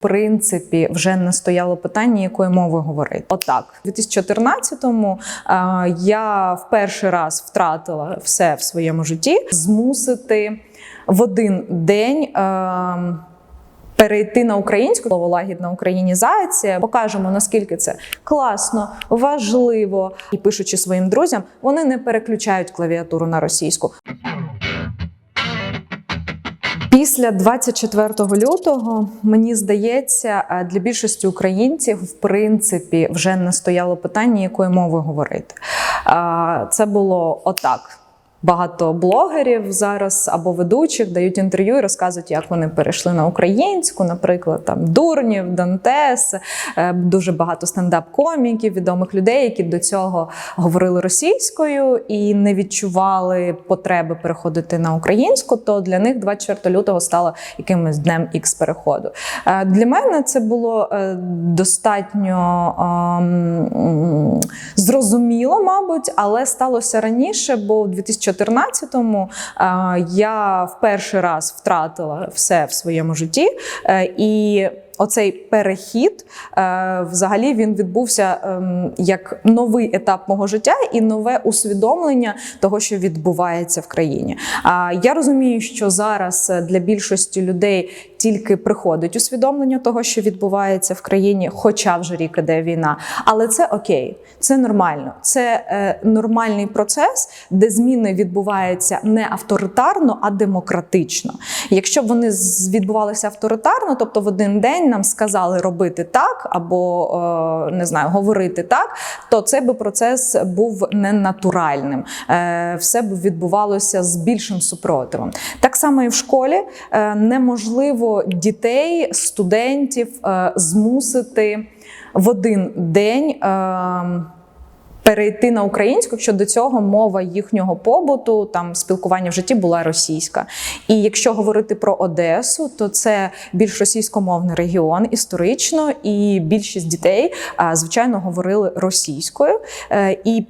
принципі вже не стояло питання, якою мовою говорити. Отак, у 2014-му е, я в перший раз втратила все в своєму житті, змусити в один день. Е, Перейти на українську слово лагідна українізація, покажемо наскільки це класно, важливо. І пишучи своїм друзям, вони не переключають клавіатуру на російську. Після 24 лютого мені здається, е, для більшості українців в принципі вже не стояло питання, якою мовою говорити. Е, Це було отак. Багато блогерів зараз або ведучих дають інтерв'ю і розказують, як вони перейшли на українську, наприклад, там Дурнів, Дантес, е, дуже багато стендап-коміків, відомих людей, які до цього говорили російською і не відчували потреби переходити на українську. То для них 24 лютого стало якимось днем ікс переходу. Е, Для мене це було е, достатньо ем, зрозуміло, мабуть, але сталося раніше, бо в 2014-му е, я в перший раз втратила все в своєму житті. е, І оцей перехід е, взагалі він відбувся ем, як новий етап мого життя і нове усвідомлення того, що відбувається в країні. Я розумію, що зараз для більшості людей тільки приходить усвідомлення того, що відбувається в країні, хоча вже рік іде війна. Але це окей, це нормально. Це е, нормальний процес, де зміни відбуваються не авторитарно, а демократично. Якщо б вони відбувалися авторитарно, тобто в один день нам сказали робити так або е, не знаю, говорити так, то цей би процес був ненатуральним. Е, Все б відбувалося з більшим супротивом. Само і в школі е, неможливо дітей, студентів е, змусити в один день. е, Перейти на українську, якщо до цього мова їхнього побуту, там спілкування в житті була російська. І якщо говорити про Одесу, то це більш російськомовний регіон історично, і більшість дітей, звичайно, говорили російською. І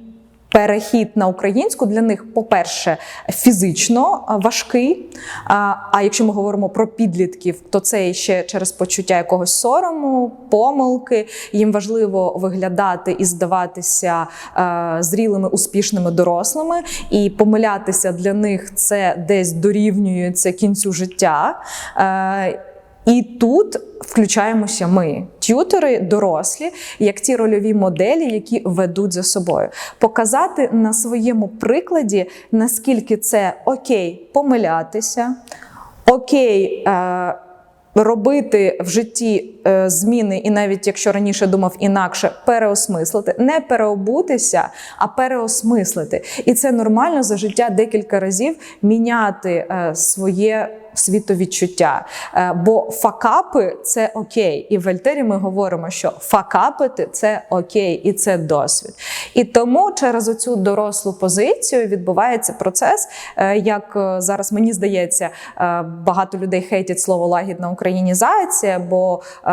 Перехід на українську для них, по-перше, фізично важкий. А, якщо ми говоримо про підлітків, то це ще через почуття якогось сорому, помилки. Їм важливо виглядати і здаватися е, зрілими, успішними дорослими, і помилятися для них це десь дорівнюється кінцю життя. І тут включаємося ми, т'ютери, дорослі, як ті рольові моделі, які ведуть за собою. Показати на своєму прикладі, наскільки це окей помилятися, окей. Е- Робити в житті зміни, і навіть якщо раніше думав інакше, переосмислити, не переобутися, а переосмислити. І це нормально за життя декілька разів міняти е, своє світовідчуття. Е, бо факапи це окей. І в Альтері ми говоримо, що факапити це окей, і це досвід. І тому через оцю дорослу позицію відбувається процес, е, як е, зараз мені здається, е, багато людей хейтять слово лагідна українізація, бо, е,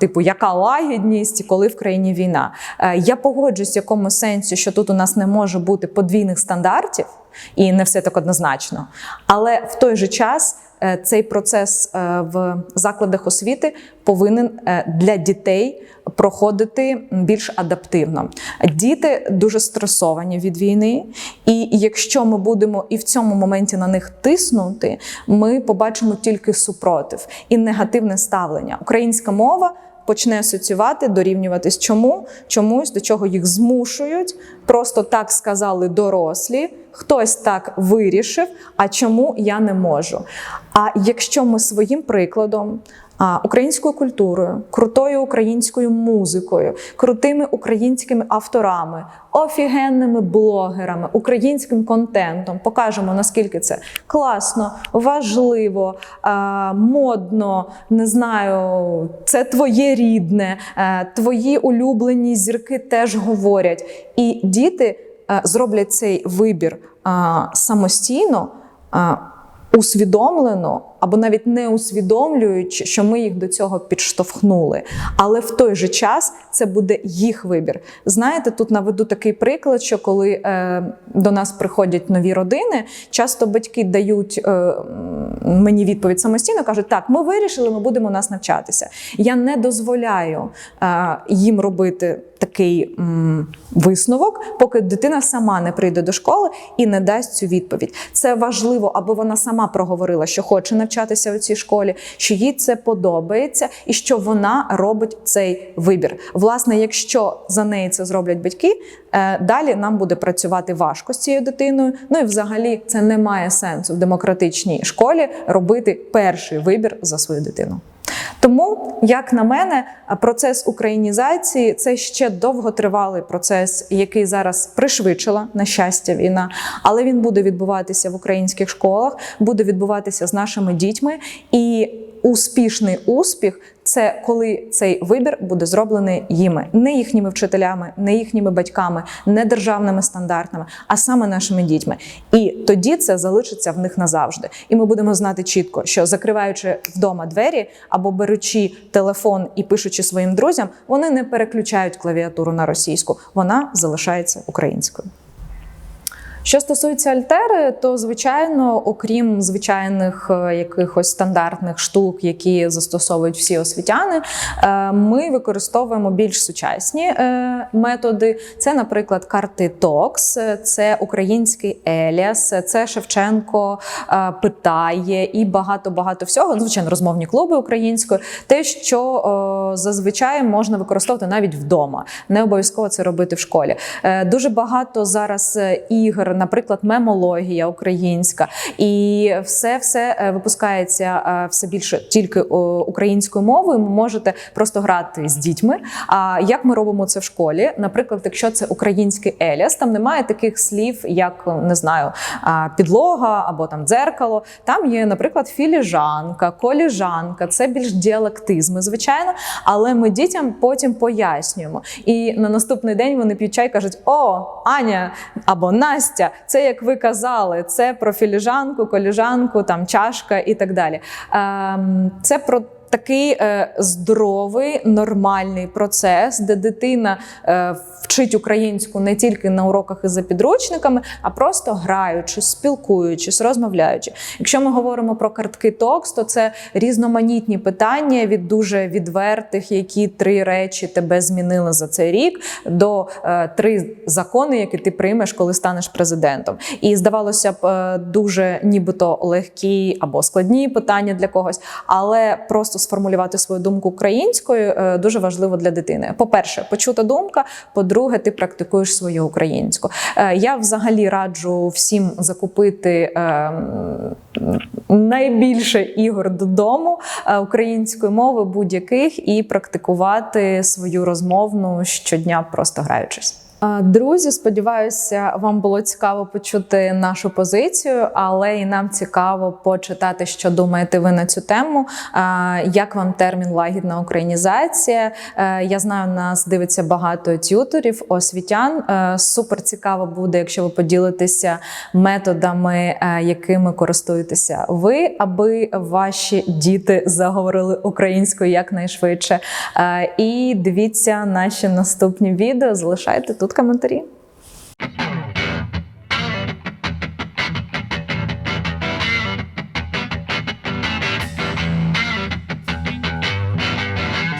типу, яка лагідність, коли в країні війна. Е, Я погоджуюсь в якому сенсі, що тут у нас не може бути подвійних стандартів. І не все так однозначно. Але в той же час е, цей процес е, в закладах освіти повинен е, для дітей проходити більш адаптивно. Діти дуже стресовані від війни, і якщо ми будемо і в цьому моменті на них тиснути, ми побачимо тільки супротив і негативне ставлення. Українська мова. Почне асоціювати, дорівнюватись чому? Чомусь, до чого їх змушують. Просто так сказали дорослі, хтось так вирішив, а чому я не можу. А якщо ми своїм прикладом, українською культурою, крутою українською музикою, крутими українськими авторами, офігенними блогерами, українським контентом покажемо, наскільки це класно, важливо, модно, не знаю, це твоє рідне, е, твої улюблені зірки теж говорять. І діти е, зроблять цей вибір самостійно, усвідомлено або навіть не усвідомлюючи, що ми їх до цього підштовхнули. Але в той же час це буде їх вибір. Знаєте, тут наведу такий приклад, що коли е, до нас приходять нові родини, часто батьки дають е, мені відповідь самостійно, кажуть, так, ми вирішили, ми будемо у нас навчатися. Я не дозволяю е, їм робити такий м, висновок, поки дитина сама не прийде до школи і не дасть цю відповідь. Це важливо, аби вона сама проговорила, що хоче навчатися у цій школі, що їй це подобається, і що вона робить цей вибір. Власне, якщо за неї це зроблять батьки, е, далі нам буде працювати важко з цією дитиною. Ну і взагалі це не має сенсу в демократичній школі робити перший вибір за свою дитину. Тому, як на мене, процес українізації це ще довготривалий процес, який зараз пришвидшила на щастя війна, але він буде відбуватися в українських школах, буде відбуватися з нашими дітьми. І успішний успіх це коли цей вибір буде зроблений їми, не їхніми вчителями, не їхніми батьками, не державними стандартами, а саме нашими дітьми. І тоді це залишиться в них назавжди. І ми будемо знати чітко, що закриваючи вдома двері або беручи телефон і пишучи своїм друзям, вони не переключають клавіатуру на російську, вона залишається українською. Що стосується Альтери, то звичайно, окрім звичайних е, якихось стандартних штук, які застосовують всі освітяни, е, ми використовуємо більш сучасні е, методи. Це, наприклад, карти Токс, це український Еліас, це Шевченко питає і багато багато всього. Ну, Звичайно, розмовні клуби українською, те, що зазвичай можна використовувати навіть вдома. Не обов'язково це робити в школі. Дуже багато зараз ігор, наприклад, мемологія українська, і все все е, випускається е, все більше тільки українською мовою. Ви можете просто грати з дітьми. А як ми робимо це в школі? Наприклад, якщо це український еліас, там немає таких слів, як не знаю, підлога або там дзеркало. Там є, наприклад, філіжанка, коліжанка. Це більш діалектизми, звичайно. Але ми дітям потім пояснюємо. І на наступний день вони п'ють чай кажуть: О, Аня або Настя, це як ви казали, це про філіжанку, коліжанку, там чашка і так далі. Ем, Це про. Такий е, здоровий, нормальний процес, де дитина е, вчить українську не тільки на уроках і за підручниками, а просто граючись, спілкуючись, розмовляючи. Якщо ми говоримо про картки ТОКС, то це різноманітні питання від дуже відвертих, які три речі тебе змінили за цей рік, до е, три закони, які ти приймеш, коли станеш президентом. І здавалося б, е, дуже нібито легкі або складні питання для когось, але просто сформулювати свою думку українською е, дуже важливо для дитини. По-перше, почута думка. По-друге, ти практикуєш свою українську. Е, Я взагалі раджу всім закупити ем, найбільше ігор додому е, української мови будь-яких і практикувати свою розмовну щодня, просто граючись. Друзі, сподіваюся, вам було цікаво почути нашу позицію, але і нам цікаво почитати, що думаєте ви на цю тему. Як вам термін лагідна українізація? Е, Я знаю, нас дивиться багато т'юторів, освітян. Е, Супер цікаво буде, якщо ви поділитеся методами, е, якими користуєтеся ви, аби ваші діти заговорили українською якнайшвидше. І дивіться наші наступні відео. Залишайте тут коментарі.